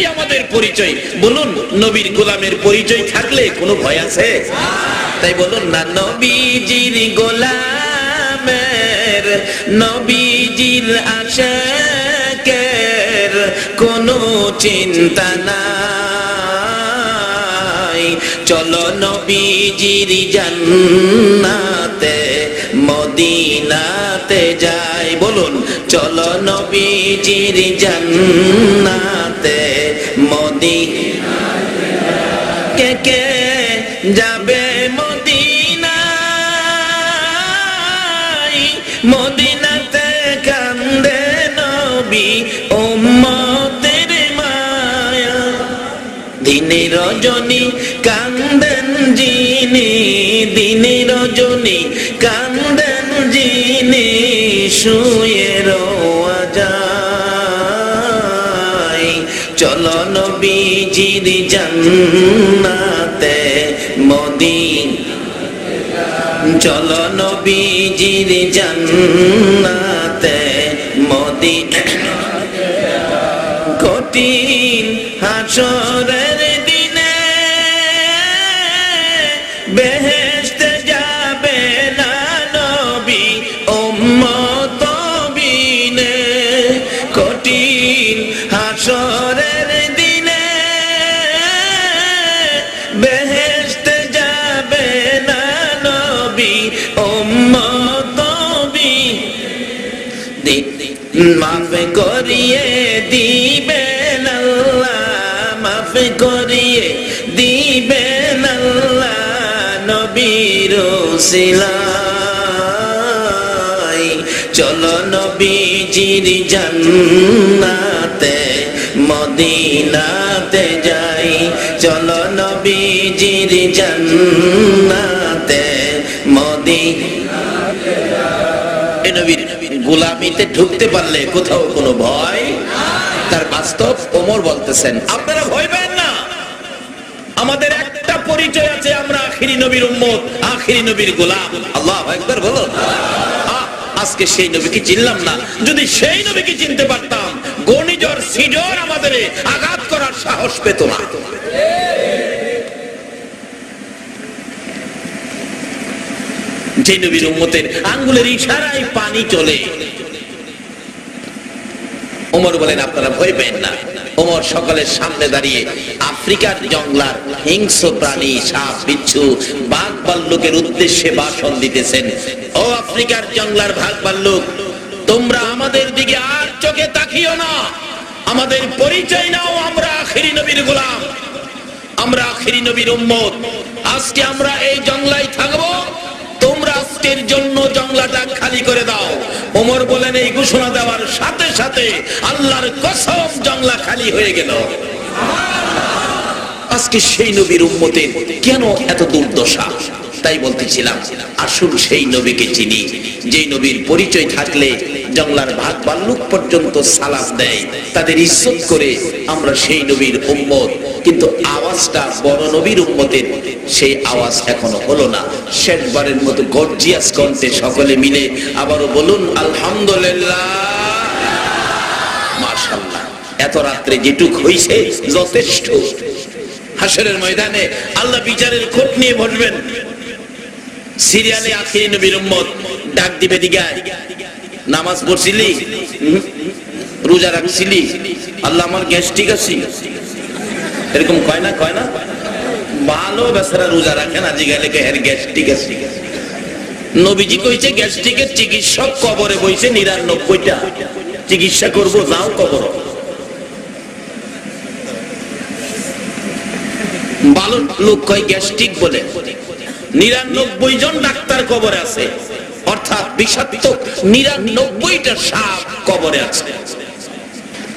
এটাই আমাদের পরিচয়। বলুন, নবীর গোলামের পরিচয় থাকলে কোনো ভয় আছে? তাই বলুন না, নবীজির গোলামের, নবীজির আশেকের কোনো চিন্তা নাই। চলো নবীজির জান্নাতে মদিনাতে যাই। বলুন, চলো নবীজির জান্নাতে মদি কে কে যাবে মদিনায়? মদিনাতে কান্দে নবী উম্মতের মায়া। দিনে রজনী কান্দেন যিনি, দিনে রজনী কান্দেন যিনি। শুয়ে রোয়া যায়। চলো নবীজির জান্নাতে মদিন। চলো নবীজির জান্নাতে মদিন। কঠিন হাসরের দিনে বেহেশতে মাফ করিয়ে দিবেন মাফ করিয়ে দিবেন নবীর সিলাই চলো নবীজির জান্নাতে, মদিনাতে যাই। চলো নবীজির জান্নাতে, মদিনা গোলামিতে ঢুকতে পারলে কোথাও কোনো ভয় তার বাস্তব ওমর বলতেছেন, আপনারা ভয় পেন না। আমাদের একটা পরিচয় আছে, আমরা আখিরি নবীর উম্মত, আখিরি নবীর গোলাম। আল্লাহ একবার বলো। আজকে সেই নবীকে চিনলাম না। যদি সেই নবীকে চিনতে পারতাম গণিজর সিজর আমাদের আঘাত করার সাহস পেত না। যে নবীর উম্মতের আঙ্গুলের ইশারায় পানি চলে। ওমর বলেন, আপনারা ভয় পেন না। ওমর সকলের সামনে দাঁড়িয়ে আফ্রিকার জঙ্গলার হিংস্র প্রাণী, সাপ, বিচ্ছু বাঘ ভাল্লুকের উদ্দেশ্যে ভাষণ দিতেছেন। ও আফ্রিকার জঙ্গলার ভাগ ভাল্লুক তোমরা আমাদের দিকে আর চোখে তাকিও না। আমাদের পরিচয় নাও, আমরা আখিরি নবীর গোলাম। আমরা আখিরি নবীর উম্মত। আজকে আমরা এই জঙ্গলায় থাকব আজকের জন্য জংলাটা খালি করে দাও। ওমর বলেন, এই ঘোষণা দেওয়ার সাথে সাথে আল্লাহর কসম জংলা খালি হয়ে গেল। আজকে সেই নবীর উম্মতের কেন এত দুর্দশা? তাই বলতেছিলাম, আসুন সেই নবীকে চিনি। যেই নবীর পরিচয় থাকলে জঙ্গলার ভাগ বাল্লুক পর্যন্ত সালাম দেয়। তাদের ইজ্জত করে আমরা সেই নবীর উম্মত। কিন্তু আওয়াজটা বড় নবীর উম্মতের। সেই আওয়াজ এখনও হলো না। শেষবারের মতো গর্জিয়াস কণ্ঠে সকলে মিলে আবারও বলুন, আলহামদুলিল্লাহ। এত রাত্রে যেটুক হইছে যথেষ্ট। হাসরের ময়দানে আল্লাহ বিচারের খোঁজ নিয়ে বসবেন। সিরিয়ালে আখিরি নবীর উম্মত ডাক দিবে দিগায়। নামাজ পড়ছিলি? রোজা রাখছিলি? আল্লাহ আমার গ্যাস ঠিক আছে? এরকম কয় না কয় না? ভালো বেচারা রোজা রাখে না জিগাইলে হের গ্যাস ঠিক আছে। নবীজি কইছে গ্যাস্ট্রিকের চিকিৎসক কবরে বইছে, নিরানব্বইটা। চিকিৎসা করব, যাও কবর। ভালো লোক কয় গ্যাস্ট্রিক বলে। নিরানব্বই জন ডাক্তার কবরে আছে। অর্থাৎ বিষাক্ত নিরানব্বইটা সাপ কবরে আছে।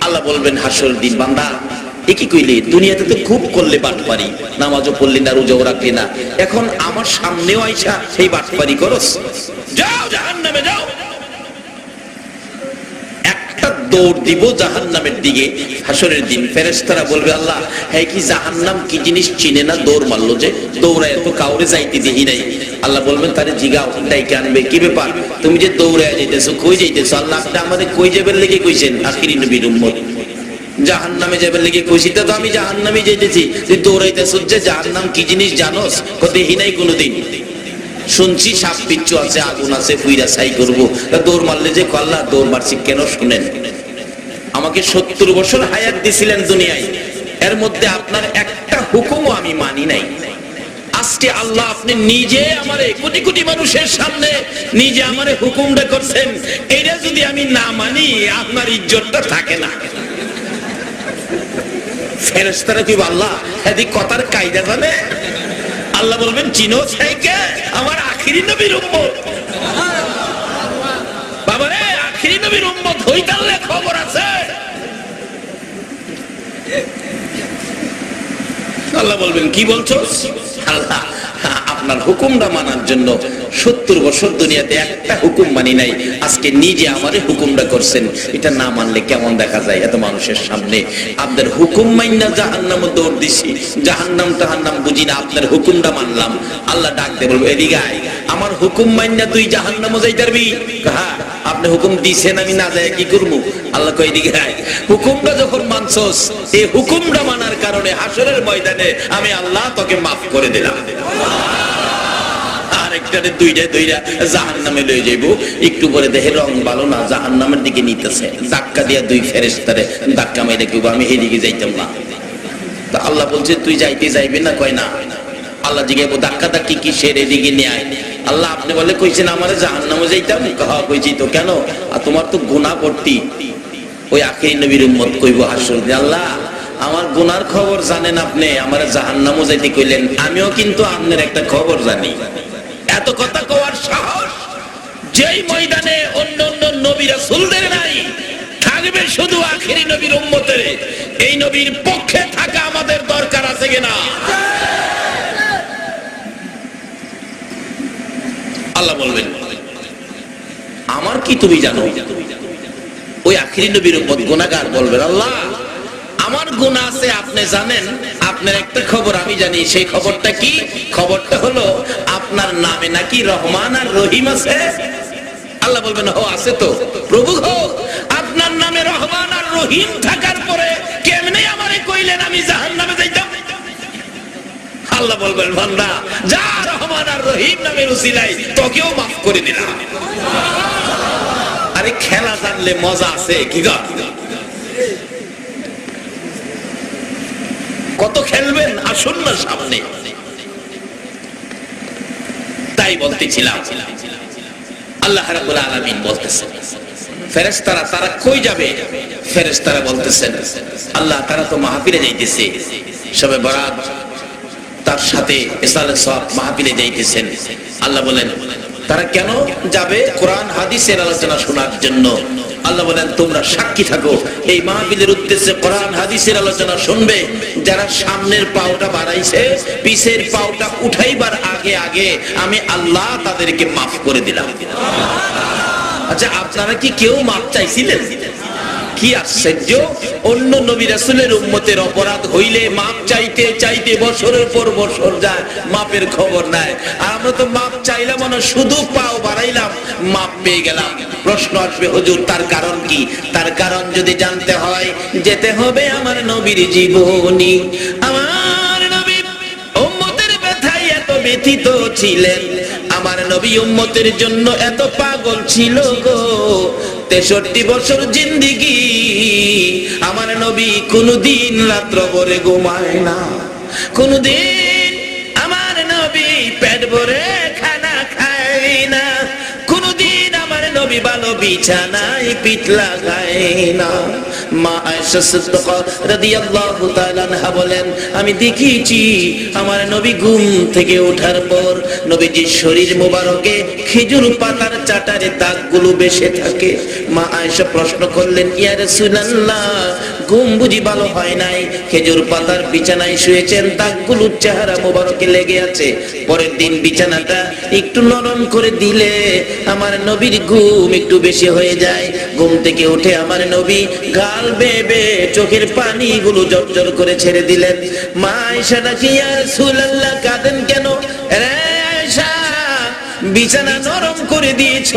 আল্লাহ বলবেন হাসর দিন বান্দা একই কইলে, দুনিয়াতে তো খুব করলে বাটপারি, নামাজও পড়লি না, রোজাও রাখলি না। এখন আমার সামনেও আইসা সেই বাট পারি করস। যাও জাহান নামে যাও। দৌড় দিব জাহান নামের দিকে। হাসরের দিন ফেরেস্তারা বলবে, আল্লাহ হ্যাঁ কি জাহান নাম কি জিনিস চিনে না দৌড় মারলো যে? দৌড়ায় তো কাউরে যাইতে দেখি নাই। আল্লাহ বলবেন, তারে জিগাও, ডাইকে আনবে। কি ব্যাপার? তুমি যে দৌড়ায় যাইতেছো, কই যাইতেছো? আল্লাহ আপনি আমাদের কই যাবেন লেগে কইছেন? আখিরি নবীর উম্মত। জাহান নামে যাবে লেগে কইছিতে তো আমি জাহান নামে যেতেছি তুই দৌড়াইতে যে জাহান নাম কি জিনিস জানোস? দেখি নাই কোনোদিন? শুনছি সাপ পিচ্ছু আছে, আগুন আছে ফুইরা ছাই করব। দৌড় মারলে যে কল্লা দৌড় মারছি, কেন শুনেন? আমাকে সত্তর বছর হায়াত দিছিলেন দুনিয়ায়। এর মধ্যে আপনার একটা হুকুমও আমি মানি নাই। আজকে আল্লাহ আপনি নিজে আমারে কোটি কোটি মানুষের সামনে নিজে আমারে হুকুমটা করছেন। এটা যদি আমি না মানি, আপনার ইজ্জতটা থাকে না। বলবেন, চিনো সাইকে আমার আখিরি নবীর উম্মত। বাবারে, আখিরি নবীর উম্মত হইতালে খবর আছে। আল্লাহ বলবেন, কি বলছো? আল্লাহ, আপনার হুকুমটা মানার জন্য সত্তর বছর দুনিয়াতে একটা হুকুম মানি নাই। আজকে নিজে আমারে হুকুমটা করছেন। এটা না মানলে কেমন দেখা যায় এত মানুষের সামনে? আপনার হুকুম মাইনা জাহান্নাম দৌড় দিছি। জাহান্নাম টাহান্নাম বুঝি না আপনার হুকুমটা মানলাম। আল্লাহ ডাকতে বলব, এদিকে আমার হুকুম মাইনা তুই জাহান্নামও যাই পারবি হ্যাঁ আপনি হুকুম দিছেন, আমি না যায় কি করব? আল্লাহ কই দিকে হুকুমটা যখন মানছস, এই হুকুমটা মানার কারণে হাসরের ময়দানে আমি আল্লাহ তোকে মাফ করে দিলাম। আল্লাহ বলছে, তুই যাইতে যাইবি না? কয় না। আল্লাহ জিজ্ঞাসা ধাক্কা ধাক্কি কি সের এদিকে নিয়ে? আল্লাহ আপনি বলে, কইছেন, আমার জাহান নামে যাইতাম হ্যাঁ কইছি তো কেন? আর তোমার তো গুণা ভর্তি ওই আখিরি নবীর উম্মত কইব হাসর আল্লাহ, আমার গুনার খবর জানেন আপনি, আমার জাহান্নামও যাইতে কইলেন, আমিও কিন্তু আপনার একটা খবর জানি। এত কথা কওয়ার সাহস যেই ময়দানে অন্য অন্য নবী রাসূলদের নাই, থাকবে শুধু আখেরি নবীর উম্মতের। এই নবীর পক্ষে থাকা আমাদের দরকার আছে কিনা? আল্লাহ বলবেন, আমার কি তুমি জানো? ওই আখিরি নবীর উম্মত গুনাহগার বলবেন, আল্লাহ, আমার গুণা আছে, আপনি জানেন, আপনার একটা খবর আমি জানি, সেই খবরটা কি? খবরটা হলো, আপনার নামে নাকি রহমান আর রহিম আছে? আল্লাহ বলবেন ও আছে তো। প্রভু গো আপনার নামে রহমান আর রহিম থাকার পরে কেমনে আমারে কইলেন আমি জাহান নামে যাইতাম? আল্লাহ বলবেন, বান্দা, যা রহমান আর রহিম নামের উসিলাই তোকেও মাফ করে দিলাম। খেলা জানলে মজা আছে, কি কত খেলবেন, আসুন না সামনে। তাই বলতেছিলাম। আল্লাহ রাব্বুল আলামিন বলতেছেন, ফেরেশতারা তারা কই যাবে? ফেরেশতারা বলতেছেন, আল্লাহ তারা তো মাহফিলে যাইতেছে। সবে বরাত তার সাথে মাহফিলে যাইতেছেন। আল্লাহ বলেন তারা কেন যাবে? কোরআন হাদিসের আলোচনা শোনার জন্য। আল্লাহ বলেন, তোমরা সাক্ষী থাকো। এই মাহবিলের উদ্দেশ্যে কোরআন হাদিসের আলোচনা শুনবে। যারা সামনের পাওটা বাড়াইছে, পিছের পাওটা উঠাইবার আগে আগে আমি আল্লাহ তাদেরকে মাফ করে দিলাম। আচ্ছা আপনারা কি কেউ মাফ চাইছিলেন? কি আশ্চর্য? অন্য নবী রাসূলের উম্মতের অপরাধ হইলে মাপ চাইতে চাইতে বছরের পর বছর যায়, মাপের খবর নাই। আর আমরা তো মাপ চাইলাম না, শুধু পাও বাড়াইলাম, মাপ পেয়ে গেলাম। প্রশ্ন আসবে, হুজুর, তার কারণ কি? তার কারণ যদি জানতে হয়, যেতে হবে আমার নবীর জীবনী। আমার নবী উম্মতের ব্যথায় এত ব্যথিত ছিলেন। আমার নবী উম্মতের জন্য এত পাগল ছিল গো। তেষট্টি বছর জিন্দিগি, আমার নবী কোনদিন রাত্র ভরে ঘুমায় না। কোনদিন আমার নবী পেট ভরে নবী ভালো বিছানায় পিঠ খায় না। মা আয়েশা সিদ্দিকা রাদিয়াল্লাহু তাআলা আনহা বলেন, আমি দেখিছি আমার নবী ঘুম থেকে ওঠার পর নবীজির শরীর মোবারকে খেজুর পাতার চাটারে দাগগুলো বেশে থাকে। মা আয়েশা প্রশ্ন করলেন, ইয়া রাসূলুল্লাহ ঘুম বুঝি ভালো হয় নাই। খেজুর পাতার বিছানায় শুয়েছেন দাগগুলো চেহারা মোবারকে লেগে আছে। পরের দিন বিছানাটা একটু নরম করে দিলে আমার নবীর ঘুম একটু বেশি হয়ে যায়। ঘুম থেকে উঠে আমার নবী গাল বেবে চোখের পানিগুলো জর্জর করে ছেড়ে দিলেন। মা আয়েশা নাকি, ইয়া রাসূলুল্লাহ, কাঁদেন কেন? বিছানা নরম করে দিয়েছ।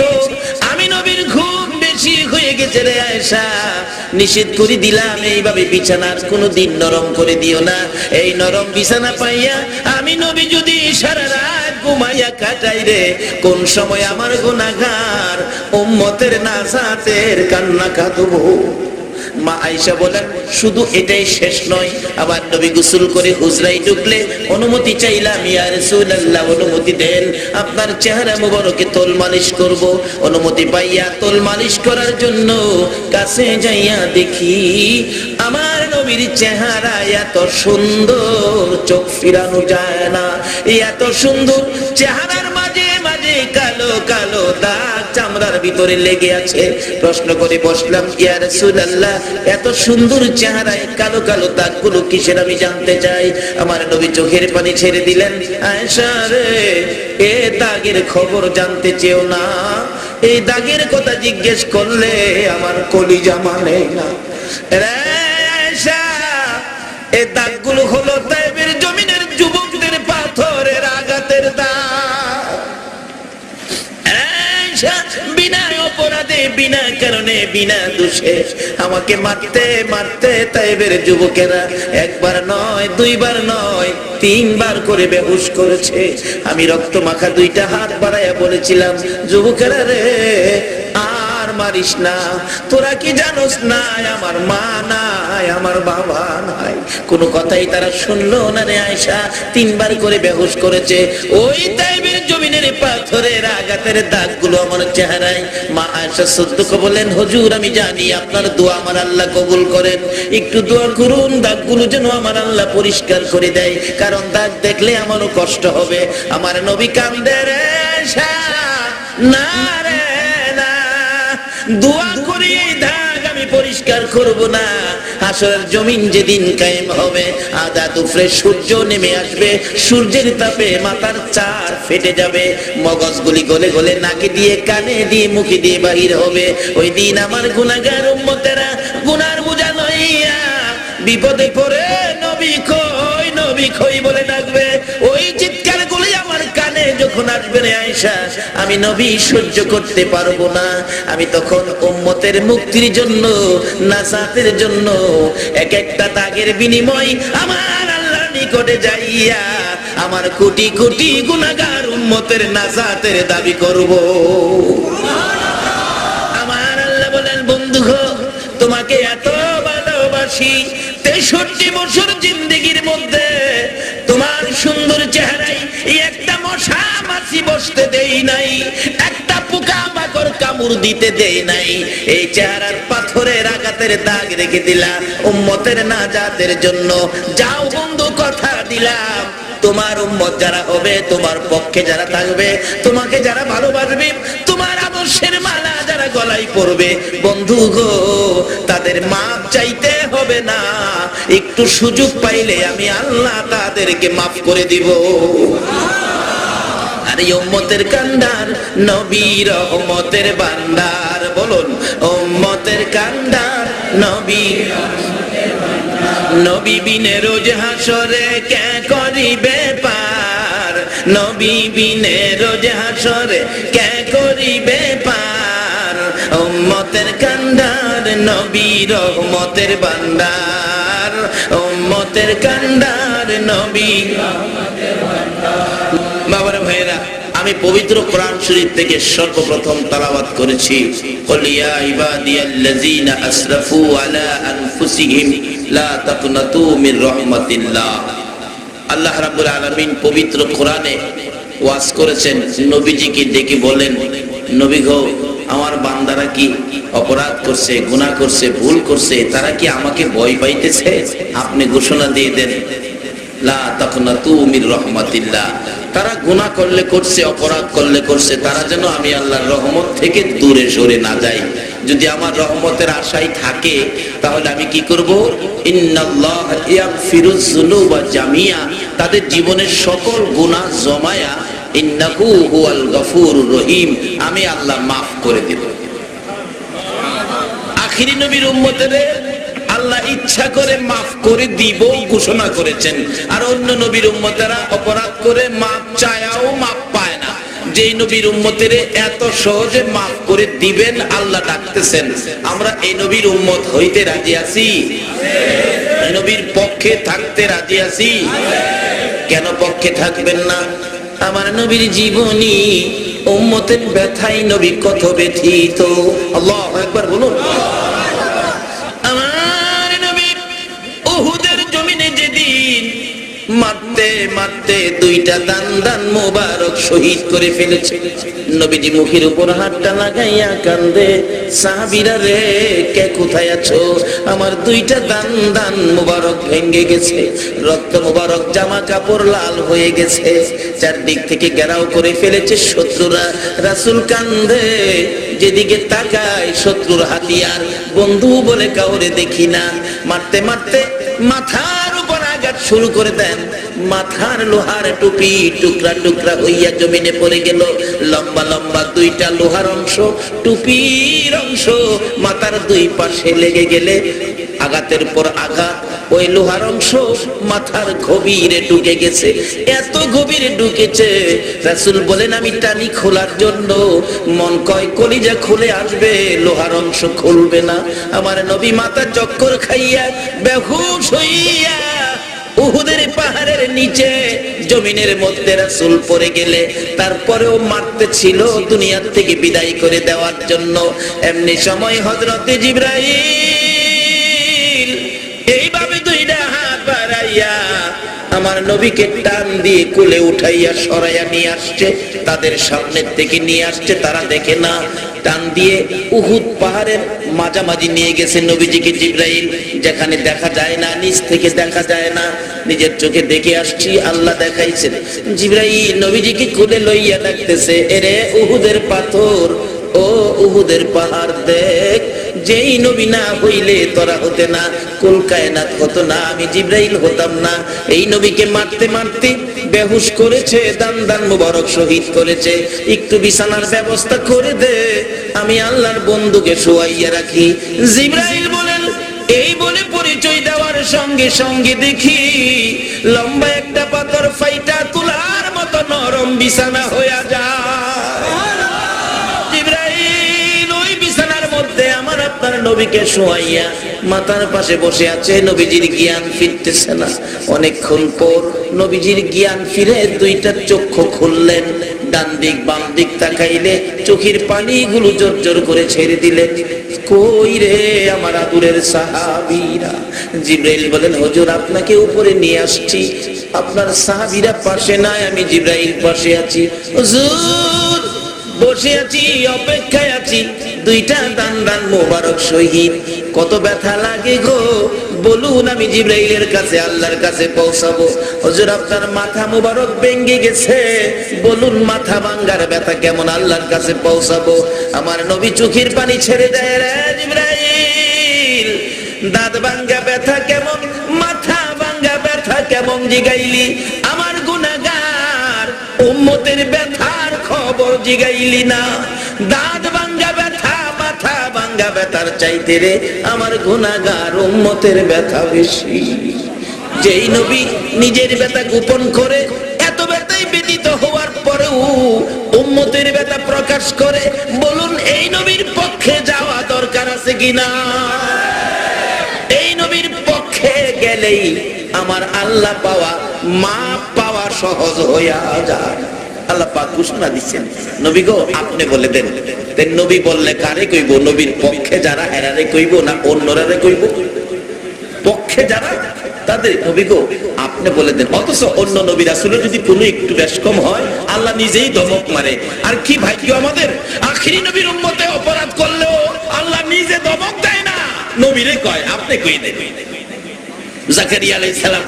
নিষেধ করে দিলাম। এইভাবে বিছানার কোনো দিন নরম করে দিও না। এই নরম বিছানা পাইয়া আমি নবী যদি সারা রাত ঘুমাইয়া কাটাই রে, কোন সময় আমার গুণাগার উম্মতের নাজাতের কান্না কাঁদবো? মা আয়েশা বলেন, শুধু এটাই শেষ নয়, আবার নবী গোসল করে হুজরাই ঢুকলে অনুমতি চাইলাম ইয়া রাসূলুল্লাহ, অনুমতি দেন, আপনার চেহারা মুবারকে তোল মালিশ করব। অনুমতি পাইয়া তোল মালিশ করার জন্য কাছে যাইয়া দেখি, আমার নবীর চেহারা এত সুন্দর, চোখ ফিরানো যায় না। এত সুন্দর, চেহারার মাঝে মাঝে কালো কালো দাগ। ভিতরে লেগে আছে। প্রশ্ন করে বসলাম, ইয়া রাসূলুল্লাহ, এত সুন্দর চেহারায় কালো কালো দাগগুলো কিসের আমি জানতে চাই? আমার নবী চোখের পানি ছেড়ে দিলেন, আয়েশা রে, এ দাগের খবর জানতে চেও না। এই দাগের কথা জিজ্ঞেস করলে আমার কলিজা মানে না। রে আয়েশা এই দাগগুলো হলো বিনা কারণে, বিনা দোষে। আমাকে মারতে মারতে তাইবের যুবকেরা একবার নয়, দুইবার নয়, তিনবার করে বেহুশ করেছে। আমি রক্ত মাখা দুইটা হাত বাড়াইয়া বলেছিলাম, যুবকেরা রে মারিস না। তোরা কি জানোস না আমার মা নাই, আমার বাবা নাই। কোনো কথাই তারা শুনলো না রে আয়সা তিনবার করে বেহুশ করেছে। ওই তাইবের জমিনের পাথরের আঘাতের দাগগুলো আমার চেহারায়। মা আয়সা সদ্যকে বলেন হুজুর, আমি জানি আপনার দোয়া আমার আল্লাহ কবুল করেন। একটু দোয়া করুন, দাগগুলো যেন আমার আল্লাহ পরিষ্কার করে দেয়। কারণ দাগ দেখলে আমারও কষ্ট হবে। আমার নবী কান্দে না দোয়া করি এই দাগ আমি পরিষ্কার করব না। হাসরের জমিন যেদিন কায়েম হবে আদা সূর্য নেমে আসবে, সূর্যের তাপে মাথার চার ফেটে যাবে। মগজগুলি গলে গলে নাকে দিয়ে, কানে দিয়ে, মুখে দিয়ে বাহির হবে। ওই দিন আমার গুনাহগার উম্মতেরা গুনার বোঝা লইয়া, বিপদে পড়ে, নবী কই নবী কই বলে যখন আসবে রে আয়েশা, আমি নবী সহ্য করতে পারব না। আমি তখন উম্মতের মুক্তির জন্য নাসাতের জন্য, এক একটা দাগের বিনিময় আমার আল্লাহর নিকটে যাইয়া আমার কোটি কোটি গুনাহগার উম্মতের নাসাতের দাবি করব। আমার আল্লাহ বলেন, বন্ধু তোমাকে এত ভালোবাসি, তেষট্টি বছর জিন্দগির মধ্যে তোমার সুন্দর মশা মাছি বসতে দেই নাই। একটা পোকা মাকড় কামড় দিতে দেই নাই। এই চেহারার পাথরের আঘাতের দাগ রেখে দিলাম উম্মতের নাজাতের জন্য যাও বন্ধু, কথা দিলাম। তোমার উম্মত যারা হবে, তোমার পক্ষে যারা থাকবে, তোমাকে যারা ভালোবাসবে, তোমার আদর্শের মালা যারা গলায় পড়বে বন্ধু গো, তাদের মাপ চাইতে হবে না। একটু সুযোগ পাইলে আমি আল্লাহ তাদেরকে মাফ করে দিব। আর উম্মতের কান্ডার নবী রহমতের বান্দার, বলুন, উম্মতের কান্দার, নবী নবী বিনে রোজ হাসরে কে করিবে পার? নবী বিনে রোজ হাসরে কে করিবে পার? উম্মতের কান্দার নবী রহমতের বান্দার, উম্মতের কান্দার, নবী বাবার ভাইয়েরা, আমি পবিত্র কোরআন শরীফ থেকে সর্বপ্রথম তালাবাত করেছি। কলিয়া আসরাফু আলা আনফুসিহিম লা তাকনাতু মির রাহমাতিল্লাহ আল্লাহ রাব্বুল আলামিন পবিত্র কোরআনে ওয়াজ করেছেন, নবীজিকে ডেকে বলেন, নবী গো, আমার বান্দারা কি অপরাধ করছে, গুনাহ করছে, ভুল করছে, তারা কি আমাকে ভয় পাইতেছে? আপনি ঘোষণা দিয়ে দেন, লা তাকনাতু মির রাহমাতিল্লাহ। তারা গুনাহ করলে করছে, অপরাধ করলে করছে, তারা যেন আমি আল্লাহর রহমত থেকে দূরে সরে না যাই। যদি আমার রহমতের আশাই থাকে, তাহলে আমি কি করব? জামিয়া। তাদের জীবনের সকল গুনাহ জমায়া ইন্নাহু হুয়াল গফুরুর রহিম। আমি আল্লাহ মাফ করে দেব। আখিরি নবীর উম্মতের আল্লাহ ইচ্ছা করে মাফ করে দিব ঘোষণা করেছেন। আর অন্য নবীর উম্মতেরা অপরাধ করে মাপ চায়াও মাপ পায় না। যেই নবীর উম্মতের এত সহজে মাফ করে দিবেন, আল্লাহ ডাকতেছেন, আমরা এই নবীর উম্মত হইতে রাজি আছি। এই নবীর পক্ষে থাকতে রাজি আছি। কেন পক্ষে থাকবেন না? আমার নবীর জীবনী, উম্মতের ব্যথাই নবী কত ব্যথিত আল্লাহ একবার বলুন। মারতে মারতে দুইটা দান দান মোবারক শহীদ করে ফেলেছে। নবীজি মুখের উপর হাতটা লাগাইয়া কান্দে, সাহাবিরা রে, কে কোথায় আছো? আমার দুইটা দান দান মোবারক ভেঙে গেছে। রক্ত মোবারক, জামা কাপড় লাল হয়ে গেছে। চারদিক থেকে ঘেরাও করে ফেলেছে শত্রুরা। রাসুল কান্দে, যেদিকে তাকায় শত্রুর হাতিয়ার। বন্ধু বলে কাউরে দেখি না। মারতে মারতে আঘাত শুরু করে দেন। মাথার লোহার টুপি, টুকরা টুকরা হইয়া জমিনে পড়ে গেল। লম্বা লম্বা দুইটা লোহার অংশ, টুপির অংশ মাথার দুই পাশে লেগে গেলে আঘাতের পর আঘাত। ওই লোহার অংশ মাথার গভীরে ঢুকে গেছে। এত গভীরে ঢুকেছে রাসূল বলেন, আমি টানি খোলার জন্য। মন কয় কলিজা খুলে আসবে, লোহার অংশ খুলবে না। আমার নবী মাথা চক্কর খাইয়া বেহুশ হইয়া উহুদের পাহাড়ের নিচে, জমিনের মধ্যে রাসুল পড়ে গেলে, তারপরেও মারতে ছিল দুনিয়ার থেকে বিদায় করে দেওয়ার জন্য। এমনি সময় হজরতে জিবরাইল আমার নবীকে টান দিয়ে কোলে উঠাইয়া সরাইয়া নিয়ে আসছে। তাদের সামনের থেকে নিয়ে আসছে, তারা দেখে না। টান দিয়ে উহুদ পাহাড়ের মাঝামাঝি নিয়ে গেছে নবীজিকে জিব্রাইল। যেখানে দেখা যায় না, নিচ থেকে দেখা যায় না। নিজের চোখে দেখে আসছি, আল্লাহ দেখাইছেন। জিব্রাইল নবীজিকে কোলে লইয়া ডাকতেছে, এরে উহুদের পাথর, ও উহুদের পাহাড় দেখ যেই নবী না হইলে তোরা হতে না, কুল কায়নাত হতো না, আমি জিব্রাইল হতাম না। এই নবীকে মারতে মারতে বেহুশ করেছে, দান দান মুবারক শহীদ করেছে। একটু বিছানার ব্যবস্থা করে দে, আমি আল্লাহর বন্ধুকে শোয়াইয়া রাখি। জিব্রাইল বলেন, এই বলে পরিচয় দেওয়ার সঙ্গে সঙ্গে দেখি, লম্বা একটা পাথর ফাইটা তুলার মতো নরম বিছানা হইয়া যায়। নবীকে শোয়াইয়া মাথার পাশে বসে আছে, নবীজির জ্ঞান ফিরতেছে না। অনেকক্ষণ পর নবীজির জ্ঞান ফিরে দুইটা চক্ষু খুললেন, ডান দিক বাম দিক তাকাইলে চোখের পানিগুলো জোর জোর করে ছেড়ে দিলেন কই রে আমার আদুরের সাহাবীরা? জিব্রাইল বলেন, হুজুর, আপনাকে উপরে নিয়ে আসছি। আপনার সাহাবীরা পাশে নাই, আমি জিব্রাইল পাশে আছি। হুজুর, বসে আছি, অপেক্ষায় আছি। দুইটা দান দান মোবারক শহীদ। কত ব্যথা লাগে গো। বলুন আমি জিব্রাইলের কাছে, আল্লাহর কাছে পৌঁছাবো। হুজুর, আপনার মাথা মোবারক ভেঙে গেছে। বলুন মাথা ভাঙ্গার ব্যথা কেমন, আল্লাহর কাছে পৌঁছাবো। আমার নবী চোখের পানি ছেড়ে দেয় রে জিব্রাইল। দাঁত ভাঙ্গা ব্যথা কেমন, মাথা ভাঙ্গা ব্যথা কেমন জিগাইলি। আমার গুনাহগার, উম্মতের ব্যথার খবর জিগাইলি না। দাঁত ভাঙ্গা ব্যথা মাথা ভাঙ্গা ব্যথার চাইতে রে আমার গুনাহগার উম্মতের ব্যথা বেশি। যেই নবী নিজের ব্যথা গোপন করে, এত ব্যথায় ব্যতীত হওয়ার পরেও উম্মতের ব্যথা প্রকাশ করে। বলুন, এই নবীর পক্ষে যাওয়া দরকার আছে কিনা? এই নবীর পক্ষে গেলেই আমার আল্লাহ পাওয়া, মা পাওয়া সহজ হইয়া যায়। আল্লাহ পাক ঘোষণা দিচ্ছেন, নবী গো, আপনি বলে দেন। নবী বললে কারে কইব? নবীর পক্ষে যারা, এরারে কইব না অন্যরারে কইব? পক্ষে যারা, তাদের নবী গো, আপনি বলে দেন। অথচ অন্য যদি কোনো একটু বেশ কম হয়, আল্লাহ নিজেই ধমক মারে। আর কি ভাগ্য আমাদের? আখিরি নবীর উম্মতে অপরাধ করলেও আল্লাহ নিজে ধমক দেয় না। নবীরে কয়, আপনি কই দেন? জাকারিয়া আলাইহিস সালাম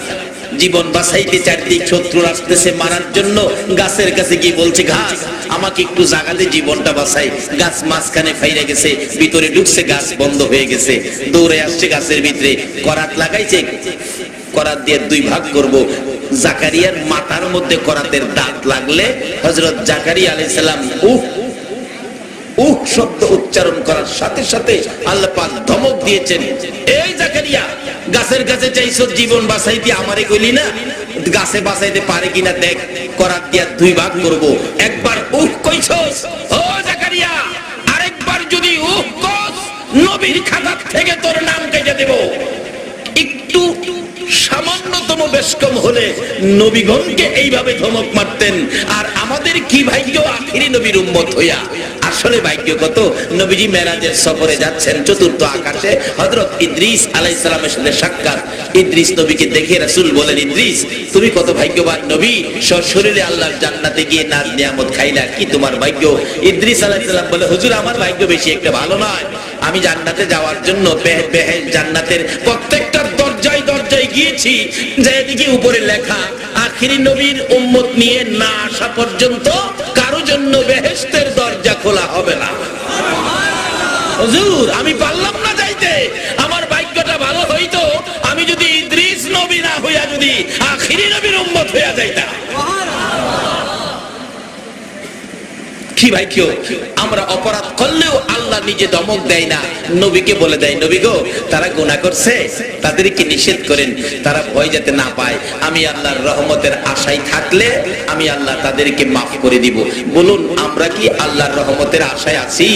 জীবন বাঁচাইতে চারদিক শত্রু আসতেছে মারার জন্য গাছের কাছে গিয়ে বলছে, ঘাস, আমাকে একটু জাগাতে জীবনটা বাঁচাই। গাছ মাঝখানে ফাইরে গেছে, ভিতরে ঢুকছে, গাছ বন্ধ হয়ে গেছে। দৌড়ে আসছে গাছের ভিতরে। করাত লাগাইছে, করাত দিয়ে দুই ভাগ করব। জাকারিয়ার মাথার মধ্যে করাতের দাঁত লাগলে হযরত জাকারিয়া আলাইহিস সালাম উহ উহ শব্দ উচ্চারণ করার সাথে সাথে আল্লাহ পাক ধমক দিয়েছেন, এই জাকারিয়া, গাছের কাছে চাইছো জীবন বাঁচাইতে আমারে কইলি না? গাছে বাঁচাইতে পারে কিনা দেখ করার দিয়া দুই ভাগ করব। একবার উহ কইছস, ও জাকারিয়া, আরেকবার যদি উহ কস, নবীর খাতা থেকে তোর নাম কেটে দেব। একটু সামান্যতম বেশকম হলে নবীগণকে এইভাবে ধমক মারতেন, আর আমাদের কি ভাগ্য আখিরি নবীর উম্মত হইয়া? আসলে ভাগ্য কত নবীজি মেরাজের সফরে যাচ্ছেন চতুর্থ আকাশে। হযরত ইদ্রিস আলাইহিস সালামের সাথে সাক্ষাৎ। ইদ্রিস নবীকে দেখে রাসূল বলেন, ইদ্রিস, তুমি কত ভাগ্যবান নবী। সশরীরে আল্লাহর জান্নাতে গিয়ে নাজ নিয়ামত খাইলা কি তোমার ভাগ্য? ইদ্রিস আলাইহিস সালাম বলে, হুজুর, আমার ভাগ্য বেশি একটা ভালো নয়। আমি জান্নাতে যাওয়ার জন্য জান্নাতের প্রত্যেকটা দরজায় দরজায় গিয়েছি। যে এদিকে উপরে লেখা, আখিরি নবীর উম্মত নিয়ে না আসা পর্যন্ত কারও জন্য বেহেশতের দরজা খোলা হবে না হুজুর, আমি পারলাম না যাইতে। আমার ভাগ্যটা ভালো হইতো, আমি যদি ইদ্রিস নবী না হইয়া যদি আখিরি নবীর উম্মত হইয়া যাইতাম। কি ভাই কেউ আমরা অপরাধ করলেও আল্লাহ নিজে দমক দেয় না। নবীকে বলে দেয়, নবী গো, তারা গুণা করছে, তাদেরকে নিষেধ করেন, তারা ভয় যাতে না পায়। আমি আল্লাহর রহমতের আশায় থাকলে আমি আল্লাহ তাদেরকে মাফ করে দিব। বলুন, আমরা কি আল্লাহর রহমতের আশায় আছি?